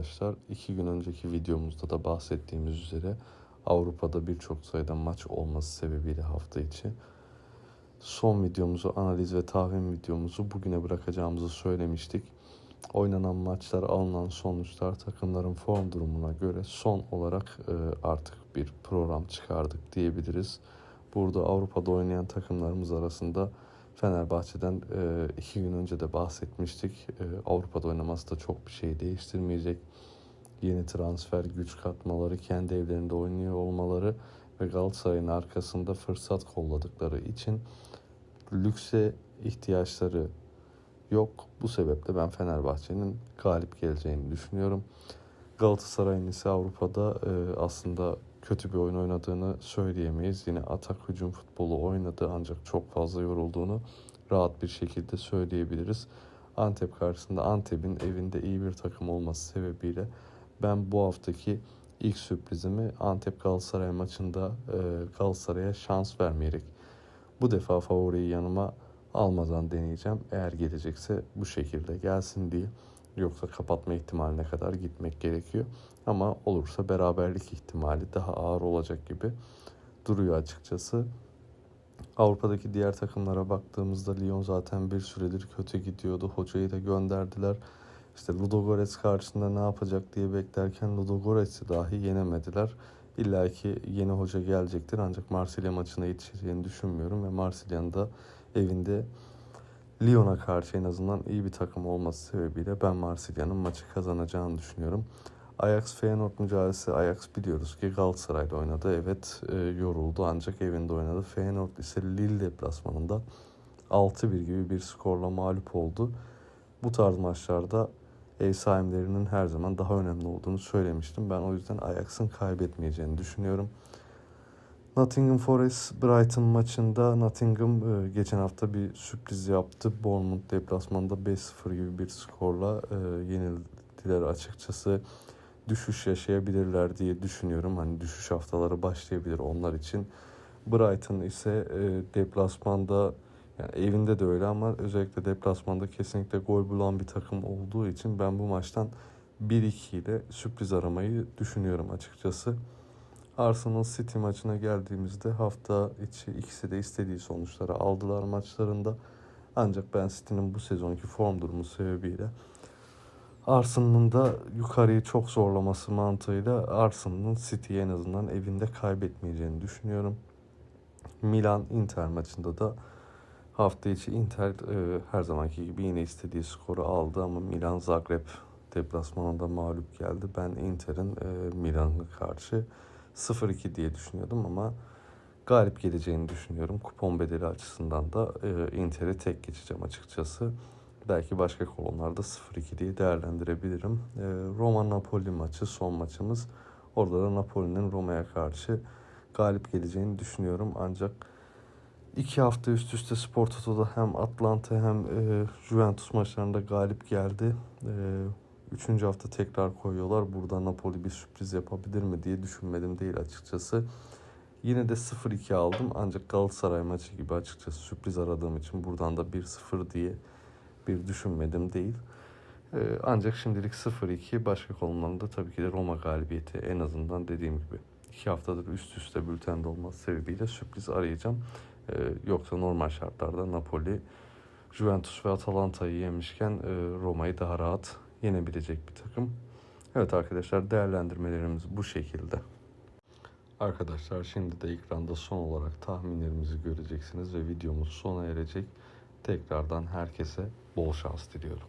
arkadaşlar. iki gün önceki videomuzda da bahsettiğimiz üzere Avrupa'da birçok sayıda maç olması sebebiyle hafta içi son videomuzu, analiz ve tahmin videomuzu bugüne bırakacağımızı söylemiştik. Oynanan maçlar, alınan sonuçlar, takımların form durumuna göre son olarak e, artık bir program çıkardık diyebiliriz. Burada Avrupa'da oynayan takımlarımız arasında Fenerbahçe'den e, iki gün önce de bahsetmiştik. E, Avrupa'da oynaması da çok bir şey değiştirmeyecek. Yeni transfer güç katmaları, kendi evlerinde oynuyor olmaları ve Galatasaray'ın arkasında fırsat kolladıkları için lükse ihtiyaçları yok. Bu sebeple ben Fenerbahçe'nin galip geleceğini düşünüyorum. Galatasaray'ın ise Avrupa'da e, aslında kötü bir oyun oynadığını söyleyemeyiz. Yine atak hücum futbolu oynadı ancak çok fazla yorulduğunu rahat bir şekilde söyleyebiliriz. Antep karşısında Antep'in evinde iyi bir takım olması sebebiyle ben bu haftaki ilk sürprizimi Antep Galatasaray maçında e, Galatasaray'a şans vermeyerek bu defa favoriyi yanıma almadan deneyeceğim. Eğer gelecekse bu şekilde gelsin diye. Yoksa kapatma ihtimaline kadar gitmek gerekiyor. Ama olursa beraberlik ihtimali daha ağır olacak gibi duruyor açıkçası. Avrupa'daki diğer takımlara baktığımızda Lyon zaten bir süredir kötü gidiyordu. Hocayı da gönderdiler. İşte Ludogorets karşısında ne yapacak diye beklerken Ludogorets'i dahi yenemediler. İlla ki yeni hoca gelecektir ancak Marsilya maçına yetişeceğini düşünmüyorum ve Marsilya'nın da evinde Lyon'a karşı en azından iyi bir takım olması sebebiyle ben Marsilya'nın maçı kazanacağını düşünüyorum. Ajax Feyenoord mücadelesi Ajax biliyoruz ki Galatasaray'da oynadı. Evet e, yoruldu ancak evinde oynadı. Feyenoord ise Lille deplasmanında 6-1 gibi bir skorla mağlup oldu. Bu tarz maçlarda ev sahiplerinin her zaman daha önemli olduğunu söylemiştim. Ben o yüzden Ajax'ın kaybetmeyeceğini düşünüyorum. Nottingham Forest Brighton maçında Nottingham e, geçen hafta bir sürpriz yaptı. Bournemouth deplasmanda 5-0 gibi bir skorla e, yenildiler açıkçası. Düşüş yaşayabilirler diye düşünüyorum. Hani düşüş haftaları başlayabilir onlar için. Brighton ise e, deplasmanda yani evinde de öyle ama özellikle deplasmanda kesinlikle gol bulan bir takım olduğu için ben bu maçtan 1-2 ile sürpriz aramayı düşünüyorum açıkçası. Arsenal City maçına geldiğimizde hafta içi ikisi de istediği sonuçları aldılar maçlarında. Ancak ben City'nin bu sezonki form durumu sebebiyle Arsenal'ın da yukarıyı çok zorlaması mantığıyla Arsenal'ın City'yi en azından evinde kaybetmeyeceğini düşünüyorum. Milan Inter maçında da hafta içi Inter e, her zamanki gibi yine istediği skoru aldı ama Milan Zagreb deplasmanında mağlup geldi. Ben Inter'in e, Milan'a karşı 0-2 diye düşünüyordum ama galip geleceğini düşünüyorum. Kupon bedeli açısından da e, Inter'i tek geçeceğim açıkçası. Belki başka kolonlarda 0-2 diye değerlendirebilirim. E, Roma-Napoli maçı son maçımız. Orada da Napoli'nin Roma'ya karşı galip geleceğini düşünüyorum. Ancak iki hafta üst üste Spor Toto'da hem Atlanta hem e, Juventus maçlarında galip geldi. E, Üçüncü hafta tekrar koyuyorlar. Burada Napoli bir sürpriz yapabilir mi diye düşünmedim değil açıkçası. Yine de 0-2 aldım ancak Galatasaray maçı gibi açıkçası sürpriz aradığım için buradan da 1-0 diye bir düşünmedim değil. Ee, ancak şimdilik 0-2 başka konularında tabii ki de Roma galibiyeti en azından dediğim gibi. iki haftadır üst üste bültende olması sebebiyle sürpriz arayacağım. Ee, yoksa normal şartlarda Napoli, Juventus ve Atalanta'yı yemişken e, Roma'yı daha rahat yenebilecek bir takım. Evet arkadaşlar değerlendirmelerimiz bu şekilde. Arkadaşlar şimdi de ekranda son olarak tahminlerimizi göreceksiniz ve videomuz sona erecek. Tekrardan herkese bol şans diliyorum.